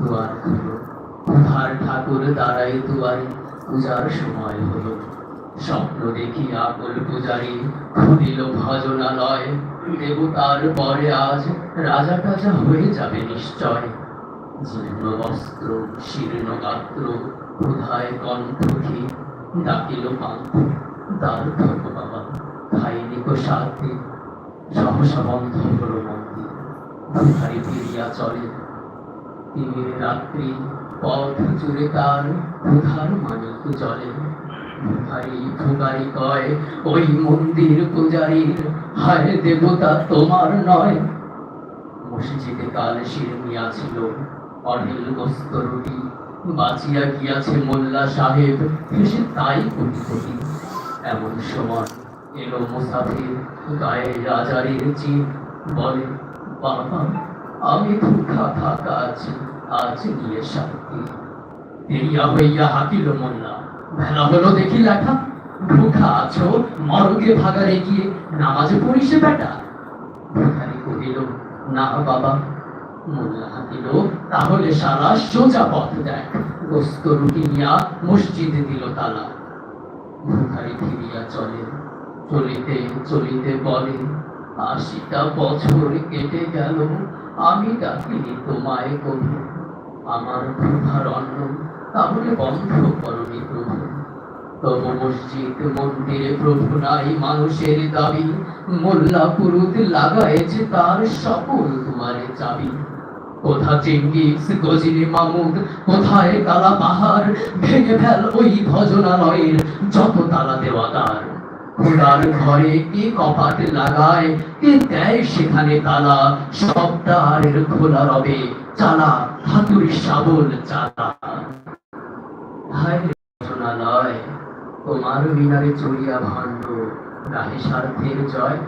দুয়ার খুলো। কোথার ঠাকুর দাঁড়াই দুয়ারে পূজার সময় হলো। স্বপ্ন দেখি আকুল পূজারি খুলিল ভজনালয়। দেবতার পরে আজ রাজা টাজা হয়ে যাবে নিশ্চয়। জীর্ণ বস্ত্র, শীর্ণ গাত্র, ক্ষুধায় কণ্ঠী ডাকিল পান্থ, দ্বার খাইনি সহসা বন্ধ হলো মন্দির। ফিরিয়া চলে। দিনের রাত্রি পথ জুড়ে তার ক্ষুধার মানিক জলে। ওই মন্দির পূজারীর দেবতা তোমার নয়। রুটি। বাঁচিয়া গিয়াছে মোল্লা সাহেব, হেসে তাই এমন সময় এলো মুসাফির গায়ে রাজারের চিপ বলে, বাবা আমি ভুখা থাকা আছি আজ নিয়ে শান্তি। দেরিয়া হইয়া হাকিল মোল্লা বেলা হলো দেখি লেখা। ভুখা আছো মরগে ভাগারে গিয়ে নামাজে পড়িসে বেটা। ভিখারি কহিল, না বাবা। মোল্লা হাকিল, তাহলে সারা সোজা পথ দেখ। গোস্ত রুটি নিয়া মসজিদে দিল তালা। ভিখারি ফিরিয়া চলে, চলিতে চলিতে বলে, আশিটা বছর কেটে গেল। আমি ডাকিনি তোমায় কবু আমার ক্ষুধার অন্ন তাহলে বন্ধ করনি প্রভু। মসজিদ, মন্দিরে, প্রভু নাই মানুষের দাবি। মোল্লা পুরুত লাগাইছে তার সকল দুয়ারে চাবি। কোথা চিঙ্গিস গজিনি মামুদ, কোথায় কালা পাহাড়, ভেঙে ফেল ওই ভজনালয়ের যত তালা দেওয়াদার খোদার ঘরে কি কপাট লাগায়, কে দেয় সেখানে তালা? সব দ্বারের খোলা রবে, চালা হাতুড়ি শাবল চালা। হায় তোমার মিনারে চড়িয়া ভাণ্ড গাহে স্বার্থের জয়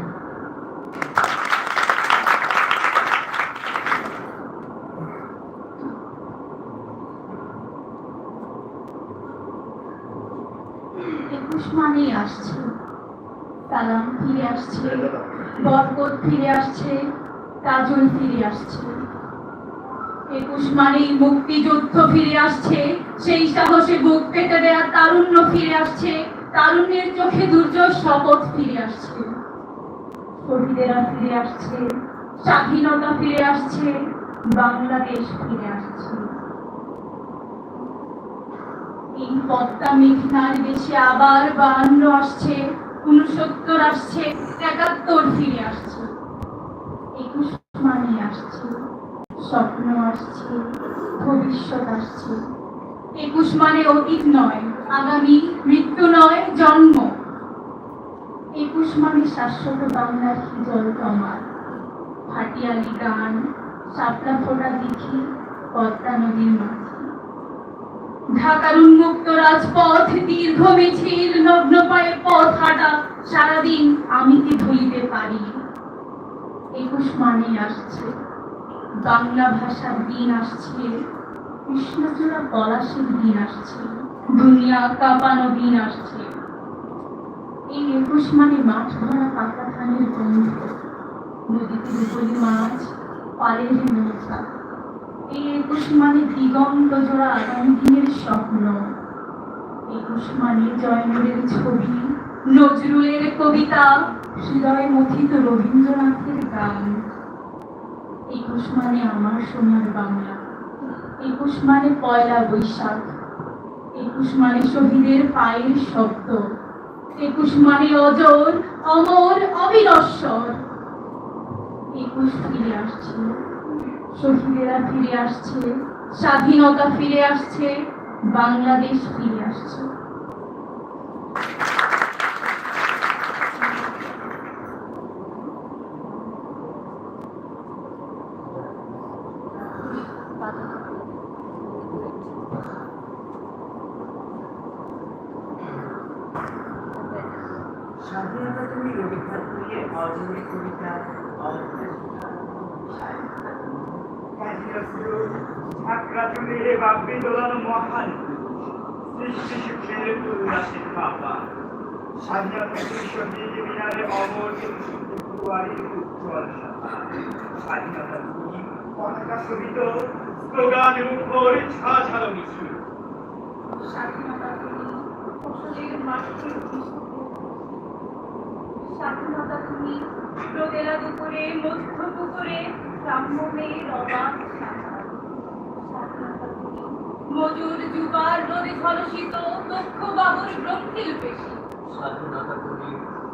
একুশ মানেই আসছে কালাম ফিরে আসছে বরকত ফিরে আসছে, কাজল ফিরে আসছে। একুশ মানেই মুক্তিযুদ্ধ ফিরে আসছে, সেই সাহসে বুক পেতে দেয়া তারুণ্য ফিরে আসছে, তারুণ্যের চোখে দুর্জয় শপথ ফিরে আসছে। শহীদেরা ফিরে আসছে, স্বাধীনতা ফিরে আসছে, বাংলাদেশ ফিরে আসছে। এই পদ্মা মেঘনার দেশে আবার বায়ান্ন আসছে উনসত্তর আসছে, একাত্তর ফিরে আসছে। একুশ মানে আসছে, স্বপ্ন আসছে, ভবিষ্যৎ আসছে। একুশ মানে অতীত নয়, আগামী মৃত্যু নয়, জন্ম। একুশ মানে শাশ্বত বাংলার হিজল কমার। ভাটিয়ালি গান শাপলা ফোটা দেখি, পদ্মা নদীর মাঝে। ঢাকার উন্মুক্ত রাজপথ দীর্ঘ মিছিল নগ্ন পায়ে পথ হাঁটা, সারাদিন আমি কি ভুলিতে পারি? একুশ মানে আসছে। বাংলা ভাষার দিন আসছে। কৃষ্ণচূড়া পলাশের দিন আসছে। দুনিয়া কাঁপানো দিন আসছে। এই একুশ মানে মাঠ ভরা পাকা ধানের গন্ধ। নদীতে রূপলি মাছ, পালের নৌকা। এই একুশ মানে দিগন্ত জোড়া আগামী দিনের স্বপ্ন। একুশ মানে জয়নুরের ছবি, নজরুলের কবিতা হৃদয় মথিত রবীন্দ্রনাথের গান। একুশ মানে আমার সোনার বাংলা। একুশ মানে পয়লা বৈশাখ। একুশ মানে শহীদের পায়ের শব্দ। একুশ মানে অজর, অমর, অবিনশ্বর। একুশ ফিরে আসছে। শহীদেরা ফিরে আসছে স্বাধীনতা ফিরে আসছে বাংলাদেশ ফিরে আসছে। স্বাধীনতা তুমি কবিতা স্বাধীনতা তুমি রোদেলা দুপুরে মধ্য পুকুরে মজুর যুবার রোদে ঝলসিত দক্ষ বাহুর ব্রক্ষিল পেশি স্বাধীনতা তুমি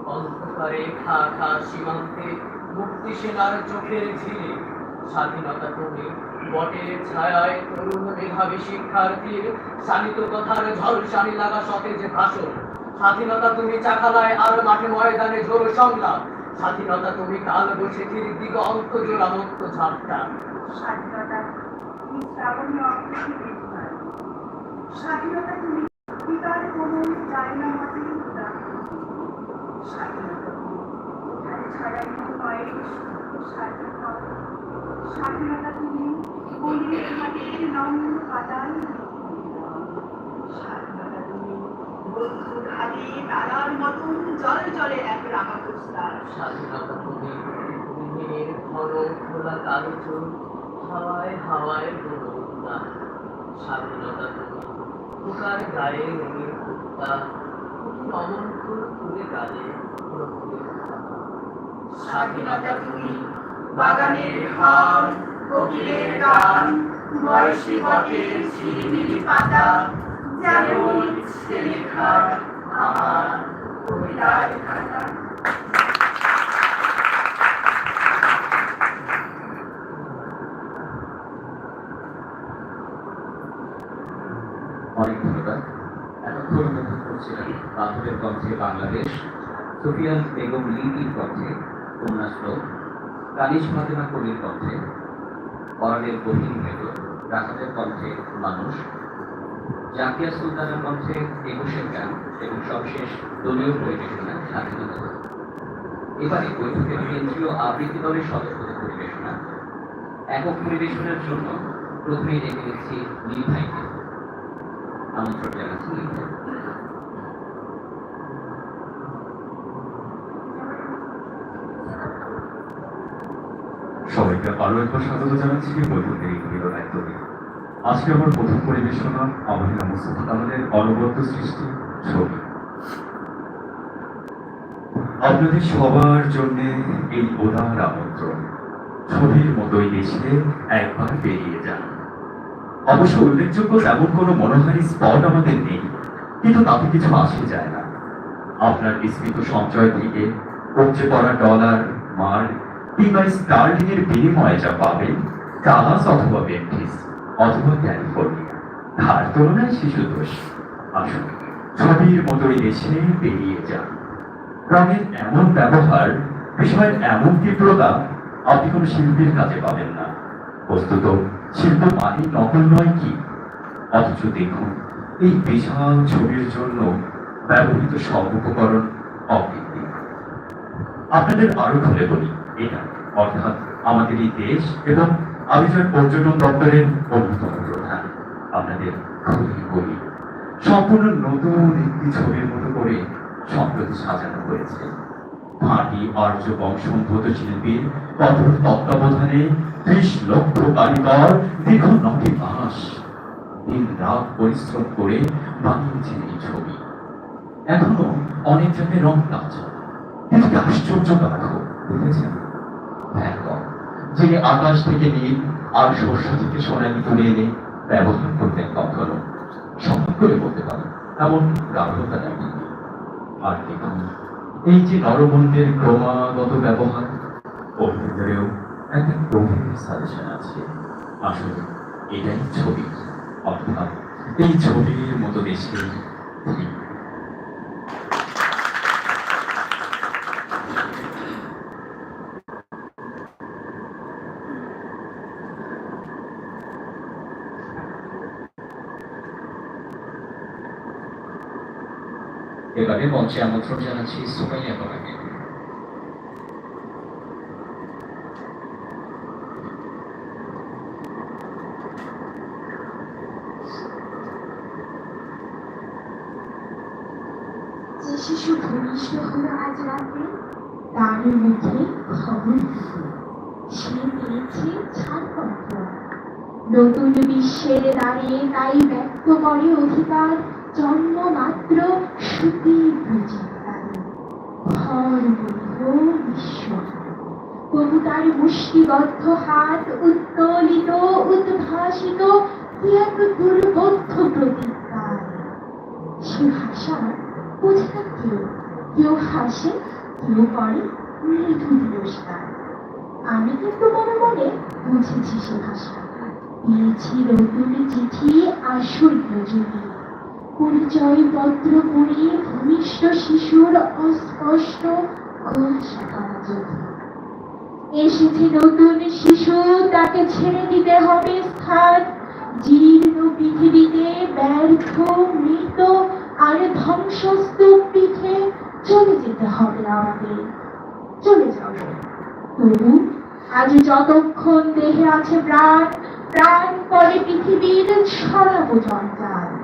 অন্ধকারে খা খা সীমান্তে মুক্তি সেনার চোখের ঝিলে স্বাধীনতা তুমি বটের ছায়ায় তরুণ মেধাবী শিক্ষার্থীর শানিত কথার ঝলসানি লাগা সতেজ ভাষণ স্বাধীনতা তুমি চাকালায় আর মাঠে ময়দানে ঝোড়ো সংলাপ। স্বাধীনতা তুমি কাল বৈশাখীর দিগন্ত জোড়া মুক্ত ঝাপটা। স্বাধীনতা তুমি না স্বাধীনতা স্বাধীনতা তুমি বন্ধু ঢালি তারার মতন জল জলে এক রাখা প্রস্তার স্বাধীনতা তুমি দিনের ঘন খোলা কালো চোখ হাওয়ায় হাওয়ায়গুলো উদ্যান স্বাধীনতা তুমি পোকার গায়ে রঙিন কুত্তা অমন ফুল গালে। স্বাধীনতা তুমি বাগানের ঘর কোকিলের গান বয়সী বটের ঝিরিমিরি পাতা, যেমন লেখা আমার অনেক ধন্যবাদ। এতক্ষণ উপভোগ করছিলেন বাথুরের কণ্ঠে বাংলাদেশ, সুফিয়ান বেগম লিপির কণ্ঠে উপন্যাস লোক কানিশ ফাতেমা কবির কণ্ঠে পরাণের গভীর মৃত রাহাতের কণ্ঠে মানুষ জাকিয়া সুলতানের কণ্ঠে একুশের গান এবং সবশেষ দলীয় পরিবেশনা স্বাধীনতা এবারে বৈঠকের কেন্দ্রীয় আবৃত্তি দলের সদস্যদের পরিবেশনা। একক পরিবেশনার জন্য প্রথমেই নিচ্ছি নীল ভাইকে। আমন্ত্রণ জানাচ্ছি নীল সবাইকে আরও একবার স্বাগত জানাচ্ছি। বৈঠকের এই মিলনায়তনে আজকে আমার প্রথম পরিবেশনা আমাদের মুস্তফা কামালের অনবদ্য সৃষ্টি ছবি আপনাদের সবার জন্য এই উদার আমন্ত্রণ। ছবির মতোই দেশে একবার বেরিয়ে যান। অবশ্য উল্লেখযোগ্য তেমন কোনো মনোহারী স্পট আমাদের নেই, কিন্তু তাতে কিছু আসে যায় না। আপনার বিস্মৃত সঞ্চয় থেকে উপচে পড়া ডলার মার কিংবা স্টার্লিং এর বিনিময়ে যা পাবেন ডালাস অথবা বেন্টিস অথবা ক্যালিফোর্নিয়া তার তুলনায় শিশু দোষ। আসুন, ছবির মতোই দেশে বেরিয়ে যান রঙের এমন ব্যবহার, বিষয়ের এমন তীব্রতা, আপনি কোনো শিল্পীর কাছে পাবেন না। বস্তুত, শিল্প মানে নকল নয় কি? অথচ দেখুন, এই বিশাল ছবির জন্য ব্যবহৃত সব উপকরণ অকৃত্রিম। আপনাদের আরও খুলে বলি, এটা অর্থাৎ আমাদের এই দেশ এবং আবিষ্কার পর্যটন দপ্তরের অন্যতম প্রধান আপনাদের সম্পূর্ণ নতুন একটি ছবির মতো করে সম্প্রতি সাজানো হয়েছে। ভাটি আর্য বংশোদ্ভূত শিল্পীর কঠোর তত্ত্বাবধানে ত্রিশ লক্ষ কারিগর দীর্ঘ নটি মাস দিন রাত পরিশ্রম করে বানিয়েছেন এই ছবি। এখনও অনেক জায়গায় রং কাজ কিন্তু আশ্চর্য কাঠো দেখেছেন ভ্যানগক যিনি আকাশ থেকে নীল আর শস্য থেকে সোনালি তুলে এনে ব্যবহার করতেন কখনো, সম্ভব করে বলতে পারেন, এমন গাঢ়তা নাকি আর দেখুন এই যে নরমন্ডের ক্রমাগত ব্যবহার, ওর ভেতরেও একটা গভীর সাজেশন আছে। আসলে, এটাই ছবি, অর্থাৎ এই ছবির মতো দেশে ঠিক মঞ্চে আমন্ত্রণ জানাচ্ছি শিশু তারই মুখে খবর সে নতুন বিশ্বের দাঁড়িয়ে তাই ব্যক্ত করে অধিকার। জন্ম মাত্র সুতীব্র চিন্তায় ভর মুষ্টিবদ্ধ হাত উত্তোলিত, উদ্ভাসিত এক সে ভাষা না কেউ। কেউ হাসে, কেউ করে মৃদু তিরস্কার। আমি কিন্তু মনে মনে বুঝেছি সে ভাষা। পেয়েছি নতুন চিঠি আসল প্রযোগে পরিচয় পত্র পড়ে ভূমিষ্ঠ শিশুর অস্পষ্ট ঘোষা করা চোখে এসেছে নতুন শিশু তাকে ছেড়ে দিতে হবে স্থান। জীর্ণ পৃথিবীতে ব্যর্থ, মৃত আর ধ্বংসস্তূপ পিঠে চলে যেতে হবে আমাদের চলে যাব তবু আজ যতক্ষণ দেহে আছে প্রাণ প্রাণ পরে পৃথিবীর ছড়াবো জঞ্জাল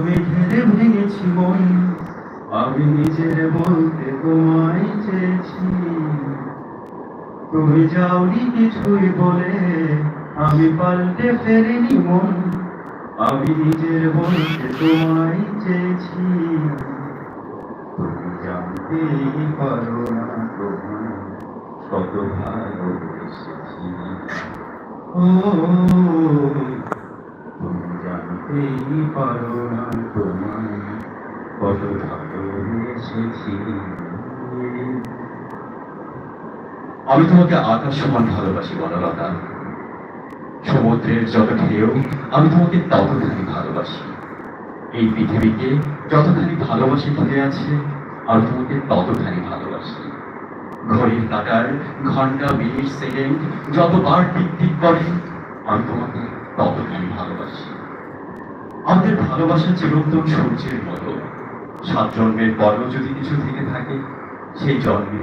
কত মেঘের ভেঙেছি মন আমি নিজের বলতে তোমায় চেয়েছি। তুমি যাওনি কিছুই বলে, আমি পাল্টে ফেরিনি মন, আমি নিজের বলতে তোমায় চেয়েছি। তুমি জানতেই পারো না তোমায় কত ভালোবেসেছি ও তোমায় কত আমি তোমাকে আকাশ সমান ভালোবাসি, বনলতা। সমুদ্রের যত ঢেউ, আমি তোমাকে ততখানি ভালোবাসি। এই পৃথিবীকে যতখানি ভালোবাসি ঘিরে আছে, আমি তোমাকে ততখানি ভালোবাসি। ঘড়ির কাটার ঘণ্টা মিনিট সেকেন্ড, যতবার টিক টিক করে, আমি তোমাকে ততখানি ভালোবাসি। আমাদের ভালোবাসা চিরন্তন সূর্যের মতো সাত জন্মের পরও যদি কিছু থেকে থাকে, সেই জন্মে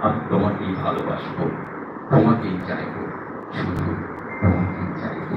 আমি তোমাকেই ভালোবাসবো, তোমাকেই চাইব, শুধু তোমাকেই চাইব।